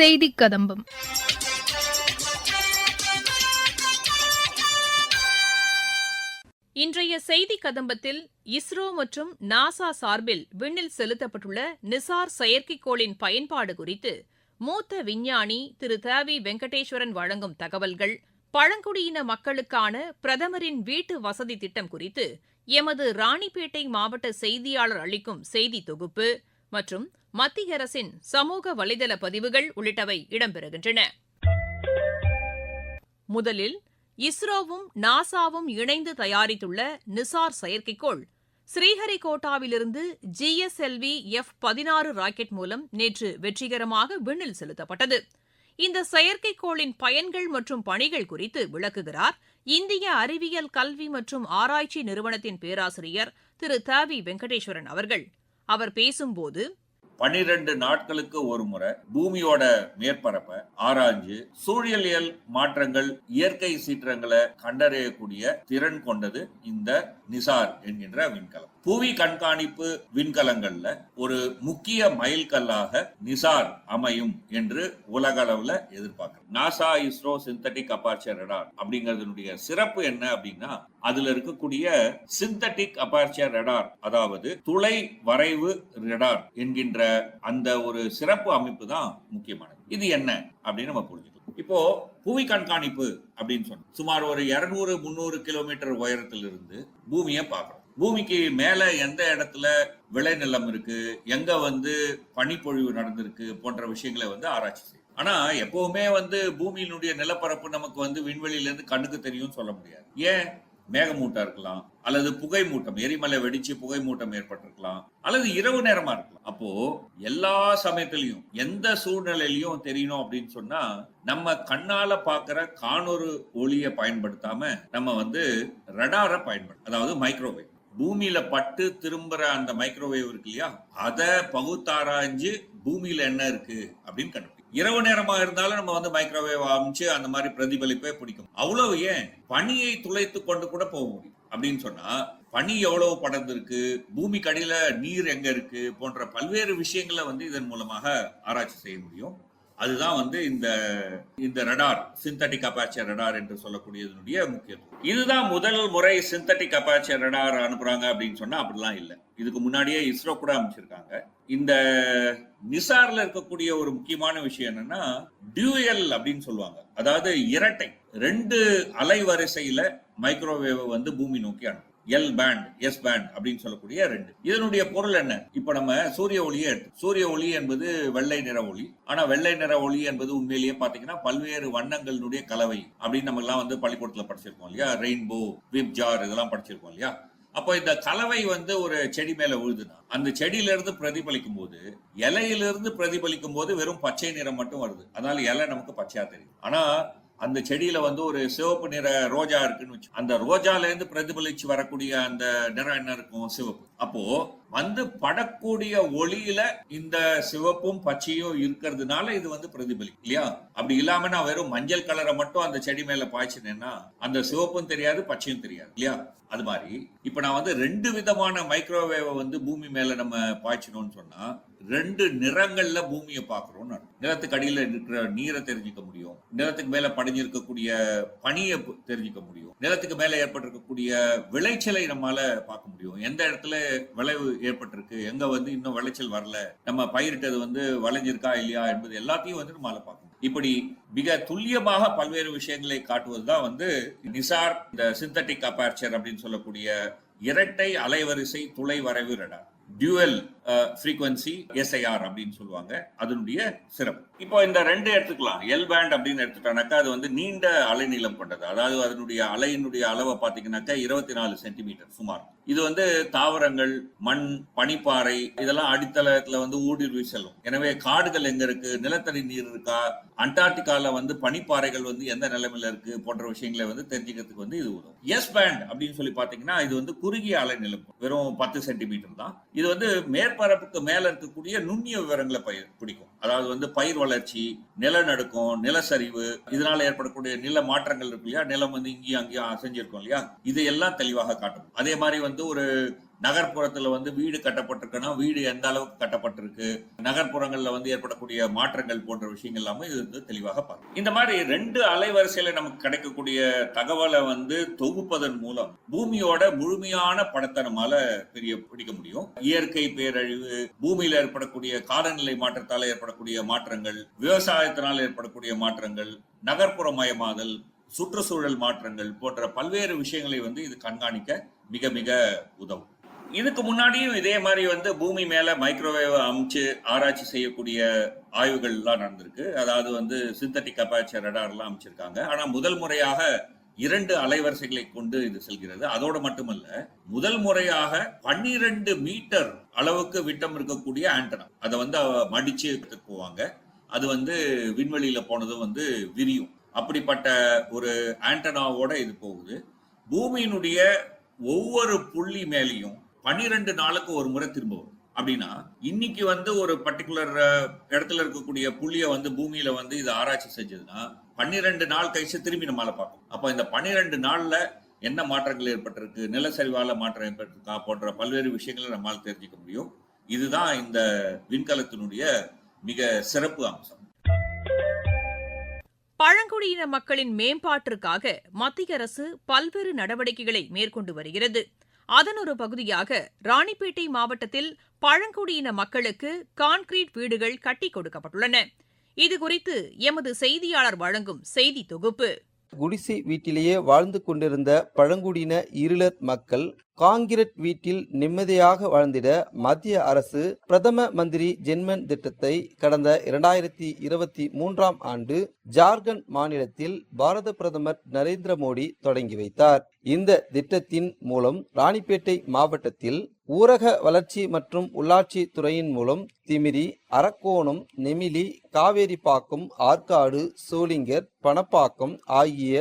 செய்திக் கதம்பம் இன்றைய செய்தி கதம்பத்தில் இஸ்ரோ மற்றும் நாசா சார்பில் விண்ணில் செலுத்தப்பட்டுள்ள நிசார் செயற்கைக்கோளின் பயன்பாடு குறித்து மூத்த விஞ்ஞானி திரு தவி வெங்கடேஸ்வரன் வழங்கும் தகவல்கள் பழங்குடியின மக்களுக்கான பிரதமரின் வீட்டு வசதி திட்டம் குறித்து எமது ராணிப்பேட்டை மாவட்ட செய்தியாளர் அளிக்கும் செய்தி தொகுப்பு மற்றும் மத்திய அரசின் சமூக வலைதள பதிவுகள் உள்ளிட்டவை இடம்பெறுகின்றன. முதலில் இஸ்ரோவும் நாசாவும் இணைந்து தயாரித்துள்ள நிசார் செயற்கைக்கோள் ஸ்ரீஹரிகோட்டாவிலிருந்து ஜிஎஸ்எல்வி எஃப் பதினாறு ராக்கெட் மூலம் நேற்று வெற்றிகரமாக விண்ணில் செலுத்தப்பட்டது. இந்த செயற்கைக்கோளின் பயன்கள் மற்றும் பணிகள் குறித்து விளக்குகிறார் இந்திய அறிவியல் கல்வி மற்றும் ஆராய்ச்சி நிறுவனத்தின் பேராசிரியர் திரு தவி வெங்கடேஸ்வரன் அவர்கள். அவர் பேசும்போது பனிரெண்டு நாட்களுக்கு ஒரு முறை பூமியோட மேற்பரப்பை ஆராய்ஞ்சு சூழலியல் மாற்றங்கள் இயற்கை சீற்றங்களை கண்டறியக்கூடிய திறன் கொண்டது இந்த நிசார் என்கின்ற விண்கலம். புவி கண்காணிப்பு விண்கலங்கள்ல ஒரு முக்கிய மைல்கல்லாக நிசார் அமையும் என்று உலக அளவுல எதிர்பார்க்கிறோம். NASA ISRO synthetic aperture radar அப்படிங்கறதுடைய சிறப்பு என்ன அப்படின்னா அதுல இருக்கக்கூடிய சிந்தட்டிக் அபார்ச்சர் ரடார் அதாவது துளை வரைவு ரடார் என்கின்ற அந்த ஒரு சிறப்பு அமைப்பு தான் முக்கியமானது. இது என்ன அப்படின்னு நம்ம புரிஞ்சுக்கலாம் இப்போ புவி கண்காணிப்பு அப்படின்னு சொன்னோம். சுமார் ஒரு இருநூறு முந்நூறு கிலோமீட்டர் உயரத்திலிருந்து பூமியை பார்க்கணும் பூமிக்கு மேல எந்த இடத்துல விளைநிலம் இருக்கு எங்க வந்து பனிப்பொழிவு நடந்திருக்கு போன்ற விஷயங்களை வந்து ஆராய்ச்சி செய்யும் ஆனா எப்பவுமே வந்து பூமியினுடைய நிலப்பரப்பு நமக்கு வந்து விண்வெளியில இருந்து கண்ணுக்கு தெரியும் சொல்ல முடியாது. ஏன்? மேகமூட்டம் இருக்கலாம் அல்லது புகை மூட்டம் எரிமலை வெடிச்சு புகை மூட்டம் ஏற்பட்டிருக்கலாம் அல்லது இரவு நேரமா இருக்கலாம். அப்போ எல்லா சமயத்திலையும் எந்த சூழ்நிலையிலையும் தெரியணும் அப்படின்னு சொன்னா நம்ம கண்ணால பாக்குற காணொரு ஒளியை பயன்படுத்தாம நம்ம வந்து ரடாரை பயன்படுத்த அதாவது மைக்ரோவேவ் பூமியில பட்டு திரும்புற அந்த மைக்ரோவேவ் இருக்கு இல்லையா? அதை பகுத்தாராய்ஞ்சு பூமியில என்ன இருக்கு அப்படின்னு கண்டுபிடிக்கும் இரவு நேரமா இருந்தாலும் நம்ம வந்து மைக்ரோவேவ் அமைச்சு அந்த மாதிரி பிரதிபலிப்பே பிடிக்கும். அவ்வளவு ஏன்? பனியை துளைத்து கொண்டு கூட போக முடியும். அப்படின்னு சொன்னா பனி எவ்வளவு படர்ந்திருக்கு பூமிக்கு அடியில நீர் எங்க இருக்கு போன்ற பல்வேறு விஷயங்களை வந்து இதன் மூலமாக ஆராய்ச்சி செய்ய முடியும். அதுதான் வந்து இந்த இந்த ரடார் சிந்தட்டிக் அப்பாச்சர் ரடார் என்று சொல்லக்கூடியதனுடைய முக்கியத்துவம். இதுதான் முதல் முறை சிந்தட்டிக் அப்பாச்சர் ரடார் அனுப்புறாங்க அப்படின்னு சொன்னா அப்படிலாம் இல்லை. இதுக்கு முன்னாடியே இஸ்ரோ கூட அமைச்சிருக்காங்க இந்த நிசார்ல இருக்கக்கூடிய ஒரு முக்கியமான விஷயம் என்னன்னா டியூயல் அப்படின்னு சொல்லுவாங்க. அதாவது இரட்டை ரெண்டு அலைவரிசையில மைக்ரோவேவ் வந்து பூமி நோக்கி அனுப்பும். எல் பேண்ட் எஸ் பேண்ட் அப்படின்னு சொல்லக்கூடிய ரெண்டு. இதனுடைய பொருள் என்ன? இப்ப நம்ம சூரிய ஒளியை எடுத்து சூரிய ஒளி என்பது வெள்ளை நிற ஒளி. ஆனா வெள்ளை நிற ஒளி என்பது உண்மையிலேயே பாத்தீங்கன்னா பல்வேறு வண்ணங்களினுடைய கலவை அப்படின்னு நம்ம எல்லாம் வந்து பள்ளிக்கூடத்துல படிச்சிருக்கோம் இல்லையா? ரெயின்போ விப் ஜார் இதெல்லாம் படிச்சிருக்கோம் இல்லையா? அப்போ இந்த கலவை வந்து ஒரு செடி மேல விழுதுன்னா அந்த செடியிலிருந்து பிரதிபலிக்கும் போது இலையிலிருந்து பிரதிபலிக்கும் போது வெறும் பச்சை நிறம் மட்டும் வருது. அதனால இலை நமக்கு பச்சையா தெரியும். ஆனா அந்த செடியில வந்து ஒரு சிவப்பு நிற ரோஜா இருக்குன்னு வச்சு அந்த ரோஜால இருந்து பிரதிபலிச்சு வரக்கூடிய அந்த நிறம் என்ன இருக்கும்? சிவப்பு. அப்போ வந்து படக்கூடிய ஒளியில இந்த சிவப்பும் பச்சையும் இருக்கிறதுனால இது வந்து பிரதிபலி இல்லையா? அப்படி இல்லாம நான் வெறும் மஞ்சள் கலரை மட்டும் அந்த செடி மேல பாய்ச்சினேன்னா அந்த சிவப்பும் தெரியாது பச்சையும் தெரியாது இல்லையா? அது மாதிரி. இப்ப நான் வந்து ரெண்டு விதமான மைக்ரோவேவை வந்து பூமி மேல நம்ம பாய்ச்சினோம்னு சொன்னா ரெண்டு நிறங்கள்ல பூமியை பார்க்கிறோம்னு அர்த்தம். நிலத்துக்கு அடியில இருக்கிற நீரை தெரிஞ்சுக்க முடியும். நிலத்துக்கு மேல படிஞ்சிருக்கக்கூடிய பனியை தெரிஞ்சுக்க முடியும். நிலத்துக்கு மேல ஏற்பட்டிருக்கக்கூடிய விளைச்சலை நம்மால பார்க்க முடியும். எந்த இடத்துல விளைவு ஏற்பட்டிருக்கு எங்க வந்து இன்னும் விளைச்சல் வரல நம்ம பயிரிட்டது வந்து விளைஞ்சிருக்கா இல்லையா என்பது எல்லாத்தையும் வந்து நம்மளால பார்க்க முடியும். இப்படி மிக துல்லியமாக பல்வேறு விஷயங்களை காட்டுவதுதான் வந்து நிசார் இந்த சிந்தட்டிக் அப்பார்ச்சர் அப்படின்னு சொல்லக்கூடிய இரட்டை அலைவரிசை துளை வரைவு ரடார். டியூவல் ஃப்ரீக்வன்சி எஸ்ஐஆர் அப்படின்னு சொல்லுவாங்க. அதனுடைய சிறப்பு. இப்போ இந்த ரெண்டு எடுத்துக்கலாம். எல் பேண்ட் அப்படின்னு எடுத்துட்டோம்னாக்கா அது வந்து நீண்ட அலைநீளம் கொண்டது. அதாவது அதனுடைய அலையினுடைய அளவை பார்த்தீங்கன்னாக்கா இருபத்தி நாலு சென்டிமீட்டர் சுமார். இது வந்து தாவரங்கள் மண் பனிப்பாறை இதெல்லாம் அடித்தளத்துல வந்து ஊடுருவி செல்லும். எனவே காடுகள் எங்க இருக்கு? நிலத்தடி நீர் இருக்கா? அண்டார்டிகால வந்து பனிப்பாறைகள் வந்து எந்த நிலைமையில இருக்கு? போன்ற விஷயங்களை வந்து தெரிஞ்சுக்கிறதுக்கு வந்து இது உதவும். எஸ் பேண்ட் அப்படின்னு சொல்லி பாத்தீங்கன்னா இது வந்து குறுகிய அலைநிலம் வெறும் பத்து சென்டிமீட்டர் தான். இது வந்து மேற்பரப்புக்கு மேல இருக்கக்கூடிய நுண்ணிய விவரங்களை பயிர் பிடிக்கும். அதாவது வந்து பயிர் வளர்ச்சி நிலநடுக்கம் நிலச்சரிவு இதனால ஏற்படக்கூடிய நில மாற்றங்கள் இருக்கு இல்லையா? நிலம் வந்து இங்கேயும் அங்கேயும் அசைஞ்சிருக்கும் இல்லையா? இதையெல்லாம் தெளிவாக காட்டும் அதே மாதிரி வந்து ஒரு நகர்ப்புறத்துல வந்து வீடு கட்டப்பட்டிருக்குன்னா வீடு எந்த அளவுக்கு கட்டப்பட்டிருக்கு? நகர்ப்புறங்கள்ல வந்து ஏற்படக்கூடிய மாற்றங்கள் போன்ற விஷயங்கள் எல்லாமே இது வந்து தெளிவாக பார்க்கும் இந்த மாதிரி ரெண்டு அலைவரிசையில நமக்கு கிடைக்கக்கூடிய தகவலை வந்து தொகுப்பதன் மூலம் பூமியோட முழுமையான படத்தை நம்மால பெரிய பிடிக்க முடியும். இயற்கை பேரழிவு பூமியில ஏற்படக்கூடிய காலநிலை மாற்றத்தால் ஏற்படக்கூடிய மாற்றங்கள் விவசாயத்தினால் ஏற்படக்கூடிய மாற்றங்கள் நகர்ப்புறமயமாதல் சுற்றுச்சூழல் மாற்றங்கள் போன்ற பல்வேறு விஷயங்களை வந்து இது கண்காணிக்க மிக மிக உதவும். இதுக்கு முன்னாடியும் இதே மாதிரி வந்து பூமி மேல மைக்ரோவேவ் அமைச்சு ஆராய்ச்சி செய்யக்கூடிய ஆய்வுகள் எல்லாம் நடந்திருக்கு. அதாவது வந்து சிந்தட்டிக் அப்பாச்சர் ரடார்லாம் அமைச்சிருக்காங்க. ஆனா முதல் முறையாக இரண்டு அலைவரிசைகளை கொண்டு இது செல்கிறது. அதோடு மட்டுமல்ல முதல் முறையாக பன்னிரண்டு மீட்டர் அளவுக்கு விட்டம் இருக்கக்கூடிய ஆண்டனா. அதை வந்து அவ மடிச்சு எடுத்துட்டு போவாங்க. அது வந்து விண்வெளியில போனதும் வந்து விரியும். அப்படிப்பட்ட ஒரு ஆண்டனாவோட இது போகுது. பூமியினுடைய ஒவ்வொரு புள்ளி மேலேயும் பன்னிரெண்டு நாளுக்கு ஒரு முறை திரும்ப வரும். அப்படின்னா இன்னைக்கு வந்து ஒரு பர்டிகுலர் இடத்துல இருக்கக்கூடிய புள்ளிய வந்து பூமியில வந்து இது ஆராய்ச்சி செஞ்சதுன்னா பன்னிரெண்டு நாள் கழிச்சு திரும்பி நம்மளால பார்க்கும் அப்ப இந்த பன்னிரெண்டு நாள்ல என்ன மாற்றங்கள் ஏற்பட்டிருக்கு நிலச்சரிவால மாற்றம் ஏற்பட்டிருக்கா போன்ற பல்வேறு விஷயங்களை நம்மால் தெரிஞ்சுக்க முடியும். இதுதான் இந்த விண்கலத்தினுடைய மிக சிறப்பு அம்சம். பழங்குடியின மக்களின் மேம்பாட்டிற்காக மத்திய அரசு பல்வேறு நடவடிக்கைகளை மேற்கொண்டு வருகிறது. அதன் ஒரு பகுதியாக ராணிப்பேட்டை மாவட்டத்தில் பழங்குடியின மக்களுக்கு கான்கிரீட் வீடுகள் கட்டிக் கொடுக்கப்பட்டுள்ளன. இதுகுறித்து எமது செய்தியாளர் வழங்கும் செய்தி தொகுப்பு. குடிசை வீட்டிலேயே வாழ்ந்து கொண்டிருந்த பழங்குடியின இருளர் மக்கள் காங்கிரட் வீட்டில் நிம்மதியாக வாழ்ந்திட மத்திய அரசு பிரதம மந்திரி ஜென்மன் திட்டத்தை கடந்த இரண்டாயிரத்தி இருபத்தி மூன்றாம் ஆண்டு ஜார்க்கண்ட் மாநிலத்தில் பாரத பிரதமர் நரேந்திர மோடி தொடங்கி வைத்தார். இந்த திட்டத்தின் மூலம் ராணிப்பேட்டை மாவட்டத்தில் ஊரக வளர்ச்சி மற்றும் உள்ளாட்சி துறையின் மூலம் திமிரி அரக்கோணம் நெமிலி காவேரிப்பாக்கம் ஆற்காடு சோளிங்கர் பணப்பாக்கம் ஆகிய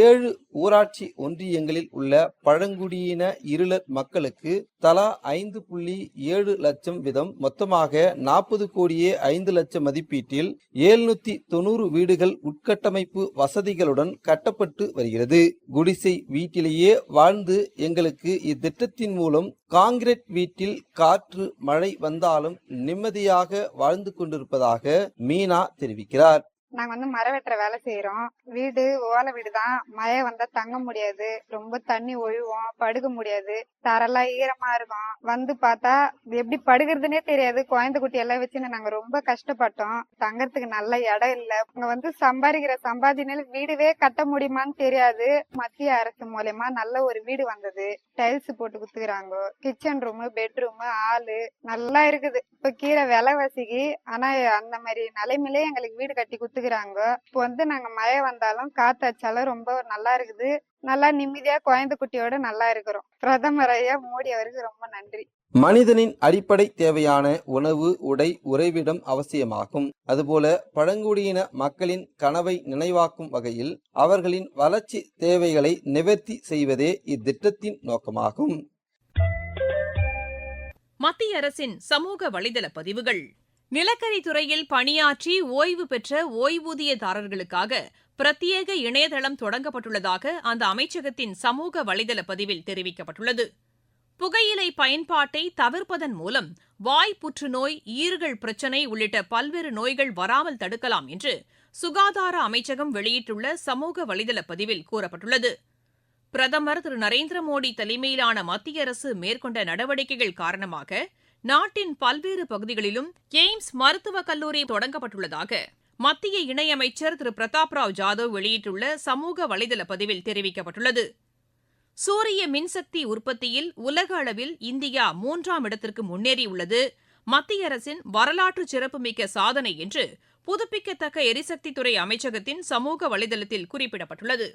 ஏழு ஊராட்சி ஒன்றியங்களில் உள்ள பழங்குடியின இருளர் மக்களுக்கு தலா ஐந்து புள்ளி ஏழு லட்சம் வீதம் மொத்தமாக நாற்பது கோடியே ஐந்து லட்சம் மதிப்பீட்டில் ஏழ்நூத்தி தொண்ணூறு வீடுகள் உட்கட்டமைப்பு வசதிகளுடன் கட்டப்பட்டு வருகிறது. குடிசை வீட்டிலேயே வாழ்ந்து எங்களுக்கு இத்திட்டத்தின் மூலம் காங்கிரீட் வீட்டில் காற்று மழை வந்தாலும் நிம்மதியாக வாழ்ந்து கொண்டிருப்பதாக மீனா தெரிவிக்கிறார். நாங்க வந்து மரம் வெட்டுற வேலை செய்யறோம் வீடு ஓலை வீடு தான் மழை வந்தா தங்க முடியாது. ரொம்ப தண்ணி ஒழுவோம் படுக்க முடியாது. தரெல்லாம் ஈரமா இருக்கும். வந்து பார்த்தா எப்படி படுக்கிறதுனே தெரியாது. குழந்தை குட்டி எல்லாம் வச்சுன்னு நாங்க ரொம்ப கஷ்டப்பட்டோம். தங்கறதுக்கு நல்ல இடம் இல்ல. இங்க வந்து சம்பாதிக்கிற சம்பாதினால வீடுவே கட்ட முடியுமான்னு தெரியாது. மத்திய அரசு மூலியமா நல்ல ஒரு வீடு வந்தது. டைல்ஸ் போட்டு குத்துக்கிறாங்க. கிச்சன் ரூம் பெட்ரூம் ஹாலு நல்லா இருக்குது. இப்ப கீரை விலைவாசிக்கு ஆனா அந்த மாதிரி நிலைமையிலே எங்களுக்கு வீடு கட்டி குத்துக்கிறாங்க இப்போ வந்து நாங்க மழை வந்தாலும் காத்தாச்சாலும் ரொம்ப நல்லா இருக்குது. நல்லா நிம்மதியா குழந்தை குட்டியோட நல்லா இருக்கிறோம். பிரதமர் ஐயா மோடி அவருக்கு ரொம்ப நன்றி. மனிதனின் அடிப்படை தேவையான உணவு உடை உறைவிடம் அவசியமாகும். அதுபோல பழங்குடியின மக்களின் கனவை நினைவாக்கும் வகையில் அவர்களின் வளர்ச்சி தேவைகளை நிவர்த்தி செய்வதே இத்திட்டத்தின் நோக்கமாகும். மத்திய அரசின் சமூக வலைதள பதிவுகள். நிலக்கரித்துறையில் பணியாற்றி ஓய்வு பெற்ற ஓய்வூதியதாரர்களுக்காக பிரத்யேக இணையதளம் தொடங்கப்பட்டுள்ளதாக அந்த அமைச்சகத்தின் சமூக வலைதள பதிவில் தெரிவிக்கப்பட்டுள்ளது. புகையிலை பயன்பாட்டை தவிர்ப்பதன் மூலம் வாய் புற்றுநோய் ஈறுகள் பிரச்சினை உள்ளிட்ட பல்வேறு நோய்கள் வராமல் தடுக்கலாம் என்று சுகாதார அமைச்சகம் வெளியிட்டுள்ள சமூக வலைதள பதிவில் கூறப்பட்டுள்ளது. பிரதமர் திரு நரேந்திர மோடி தலைமையிலான மத்திய அரசு மேற்கொண்ட நடவடிக்கைகள் காரணமாக நாட்டின் பல்வேறு பகுதிகளிலும் எய்ம்ஸ் மருத்துவக் கல்லூரி தொடங்கப்பட்டுள்ளதாக மத்திய இணையமைச்சர் திரு. பிரதாப் ராவ் ஜாதவ் வெளியிட்டுள்ள சமூக வலைதள பதிவில் தெரிவிக்கப்பட்டுள்ளது. சூரிய மின்சக்தி உற்பத்தியில் உலக அளவில் இந்தியா மூன்றாம் இடத்திற்கு முன்னேறியுள்ளது. மத்திய அரசின் வரலாற்று சிறப்புமிக்க சாதனை என்று புதுப்பிக்கத்தக்க எரிசக்தித்துறை அமைச்சகத்தின் சமூக வலைதளத்தில் குறிப்பிடப்பட்டுள்ளது.